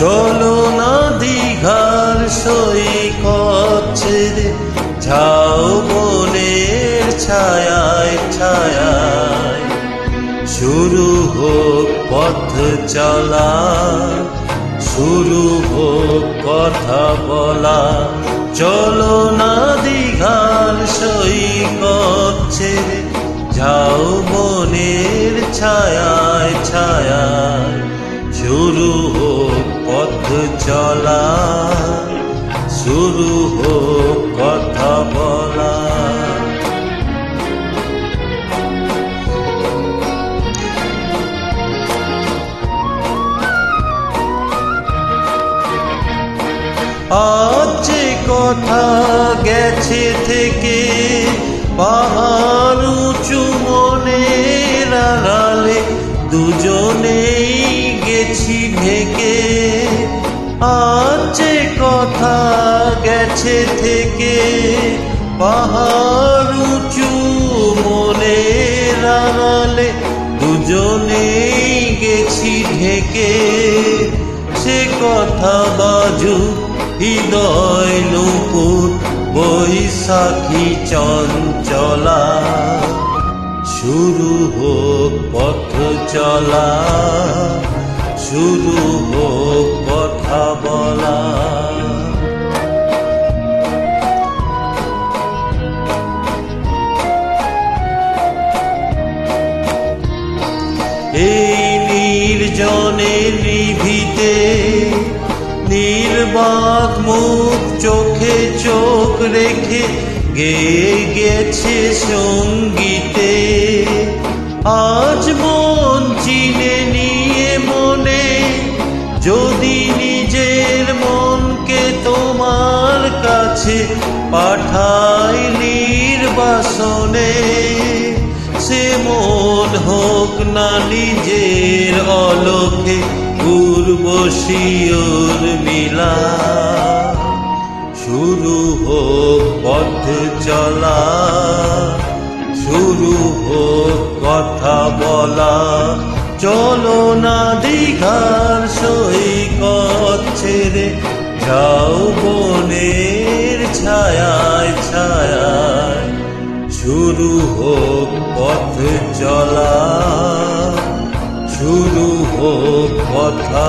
চলো না দীঘার সৈকত ছেড়ে, যাও মনের ছায়ায় ছায়ায়। শুরু হোক পথ চলা, শুরু হোক কথা বলা। চলো না দীঘার সৈকত ছেড়ে, যাও মনের ছায়ায় ছায়ায়। চলা। শুরু হোক কথা বলা। আজ কথা গেছে থেকে পাহাড় উঁচু মনের আড়ালে দুজনেই গেছি ঢেকে। যে কথা গেছে থেকে পাহাড় উঁচু মনের আড়ালে দুজনেই গেছি ঢেকে। সে কথা বাজু হৃদয় নুপুর বৈশাখী চঞ্চলা। শুরু হোক পথ চলা, শুরু হোক কথা বলা। এই নির্জনে নিভিতে নির্বাক মুখ চোখে চোখ রেখে গেয়ে গেছে সঙ্গীতে। আজ মন কাছে পাঠাই নির্বাসনে। সে মন হোক না নিজের অলোকে উর্বশীয়র মিলা। শুরু হোক পথ চলা, শুরু হোক কথা বলা। চলো না দীঘার ছায় ছায়ায় শুরু হোক পথ চলা শুরু হোক কথা